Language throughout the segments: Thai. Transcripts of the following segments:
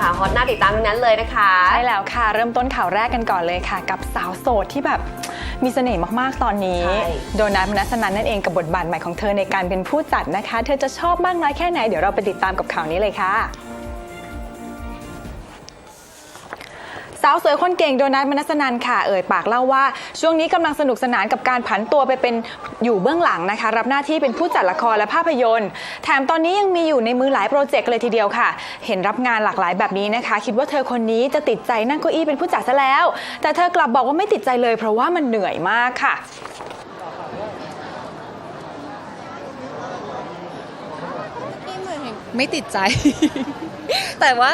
ค่ะฮอตน่าติดตามทั้งนั้นเลยนะคะใช่แล้วค่ะ เริ่มต้นข่าวแรกกันก่อนเลยค่ะ กับสาวโสดที่แบบมีเสน่ห์มากๆตอนนี้ใช่โดนัทมนัสนันนั่นเองกับบทบาทใหม่ของเธอในการเป็นผู้จัดนะคะ เธอจะชอบมากน้อยแค่ไหนเดี๋ยวเราไปติดตามกับข่าวนี้เลยค่ะาวสวยคนเก่งโดนัทมนัสนันค่ะเอ่ยปากเล่าว่า ช่วงนี้กำลังสนุกสนานกับการผันตัวไปเป็นอยู่เบื้องหลังนะคะ รับหน้าที่เป็นผู้จัดละครและภาพยนตร์ แถมตอนนี้ยังมีอยู่ในมือหลายโปรเจกต์เลยทีเดียวค่ะ เห็นรับงานหลากหลายแบบนี้นะคะ คิดว่าเธอคนนี้จะติดใจนั่งเก้าอี้เป็นผู้จัดซะแล้ว แต่เธอกลับบอกว่าไม่ติดใจเลย เพราะว่ามันเหนื่อยมากค่ะไม่ติดใจ แต่ว่า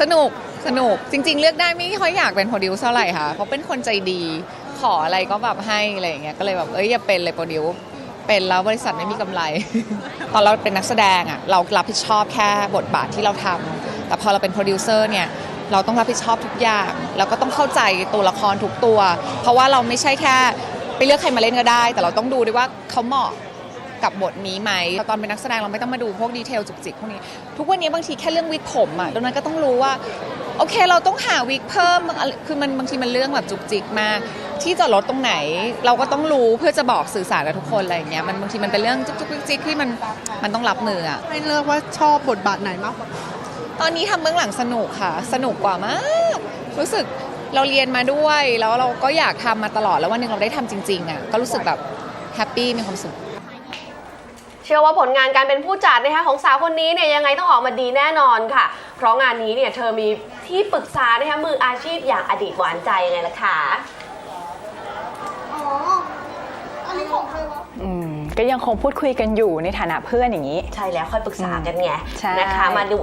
สนุก สนุกจริง ๆ เลือกได้ไม่ค่อยอยากเป็นโปรดิวเท่าไหร่ค่ะเพราเป็นคนใจดี ขออะไรก็แบบให้อะไรอย่างเงี้ยก็เลยแบบเอ้ยอย่าเป็นเลยโปรดิวเป็นแล้วบริษัทไม่มีกำไร ตอนเราเป็นนักแสดงอะเรารับผิดชอบแค่บทบาทที่เราทำแต่พอเราเป็นโปรดิวเซอร์เนี่ยเราต้องรับผิดชอบทุกอย่างแล้วก็ต้องเข้าใจตัวละครทุกตัว เพราะว่าเราไม่ใช่แค่ไปเลือกใครมาเล่นก็ได้ แต่เราต้องดูด้วยว่าเขาเหมาะกับบทนี้ไหมตอนเป็นนักแสดงเราไม่ต้องมาดูพวกดีเทลจุกจิกพวกนี้ ทุกวันนี้บางทีแค่เรื่องวิกผมอะดังนั้นก็ต้องรู้ว่า โอเคเราต้องหาวิกเพิ่มบางอะไรคือมันบางทีมันเรื่องแบบจุกจิกมาก ที่จอดรถตรงไหน เราก็ต้องรู้เพื่อจะบอกสื่อสารกับทุกคนอะไรอย่างเงี้ยมันบางทีมันเป็นเรื่องจุกจิกจิกที่มันมันต้องรับมืออะให้เลือกว่าชอบบทบาทไหนมากกว่าตอนนี้ทำเบื้องหลังสนุกค่ะ สนุกกว่ามาก รู้สึกเราเรียนมาด้วย แล้วเราก็อยากทำมาตลอดแล้ววันหนึ่งเราได้ทำจริงๆอะก็รู้สึกแบบแฮปปี้มีความสุข เชื่อว่าผลงานการเป็นผู้จัดนะคะของสาวคนนี้เนี่ยยังไงต้องออกมาดีแน่นอนค่ะ เพราะงานนี้เนี่ยเธอมีที่ปรึกษานะคะมืออาชีพอย่างอดีตหวานใจยังไงล่ะคะอ๋ออันนี้ของใครวะ อืมก็ยังคงพูดคุยกันอยู่ในฐานะเพื่อนอย่างนี้ ใช่แล้วค่อยปรึกษากันไงใช่ นะคะมาดู